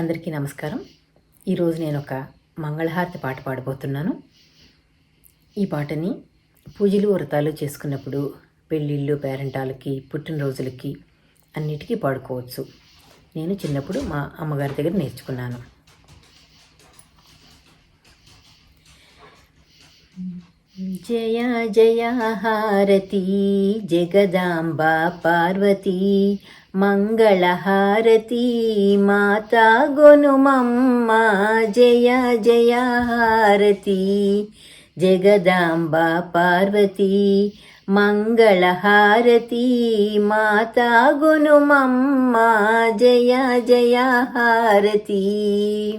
అందరికీ నమస్కారం. ఈరోజు నేను ఒక మంగళహారతి పాట పాడబోతున్నాను. ఈ పాటని పూజలు వ్రతాలు చేసుకున్నప్పుడు పెళ్ళిళ్ళు పేరెంటాలకి పుట్టినరోజులకి అన్నిటికీ పాడుకోవచ్చు. నేను చిన్నప్పుడు మా అమ్మగారి దగ్గర నేర్చుకున్నాను. జయ జయ హారతి జగదాంబ పార్వతీ మంగళహారతి మాతా గొనుమమ్మ జయ జయ హారతి. జగదాంబ పార్వతీ మంగళహారతి మాతా గొనుమమ్మ జయ జయ హారతి.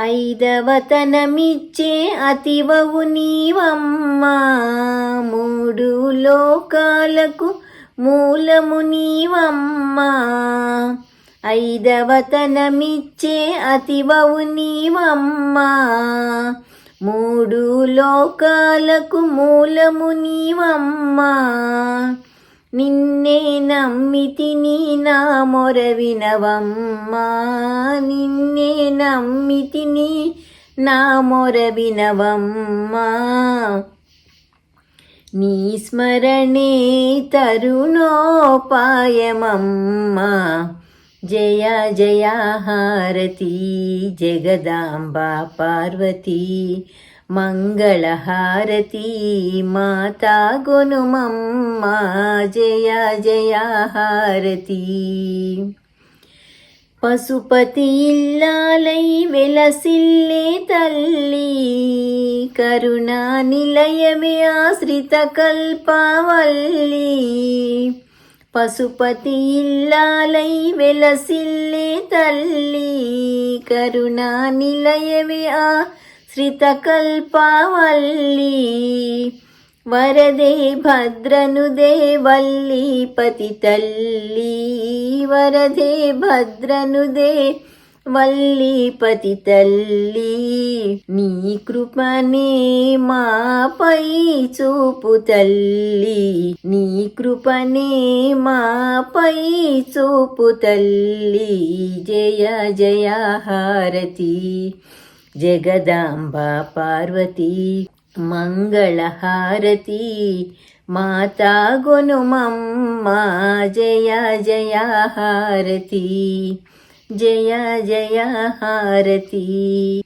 ఐదవతనమిచ్చే అతివవు నీవమ్మా మూడు లోకాలకు మూలము నీవమ్మ. ఐదవతనమిచ్చే అతివవు నీవమ్మ. మూడు లోకాలకు మూలము నీవమ్మ. నిన్నే నమ్మితిని నా మొర వినవమ్మా నిన్నే నమ్మితిని నా మొర వినవమ్మా నీ స్మరణే తరుణోపాయమమ్మ. జయ జయ హారతి జగదాంబ పార్వతీ. మంగళహారతి మాతా గునుమమ్మ. జయ జయ హారతి. పశుపతి ఇల్లాలై వెలసిల్లే తల్లి. కరుణా నిలయమే ఆశ్రిత కల్పవల్లి. పశుపతి ఇల్లాలై వెలసిల్లే తల్లి. కరుణా నిలయమే ఆ శ్రితకల్పవల్లి వరదే దేవల్లి పతి తల్లి. వరదే భద్రను భద్రనుదే వల్లీపతి తల్లి. నీ కృపనే మాపై చూపు తల్లి. నీ కృపనే మాపై చూపు తల్లి. జయ జయ హారతి. జగదాంబా పార్వతీ మంగళహారతి. మాతా గొనుమమ్మ జయ జయ హారతి. జయ జయ హారతి.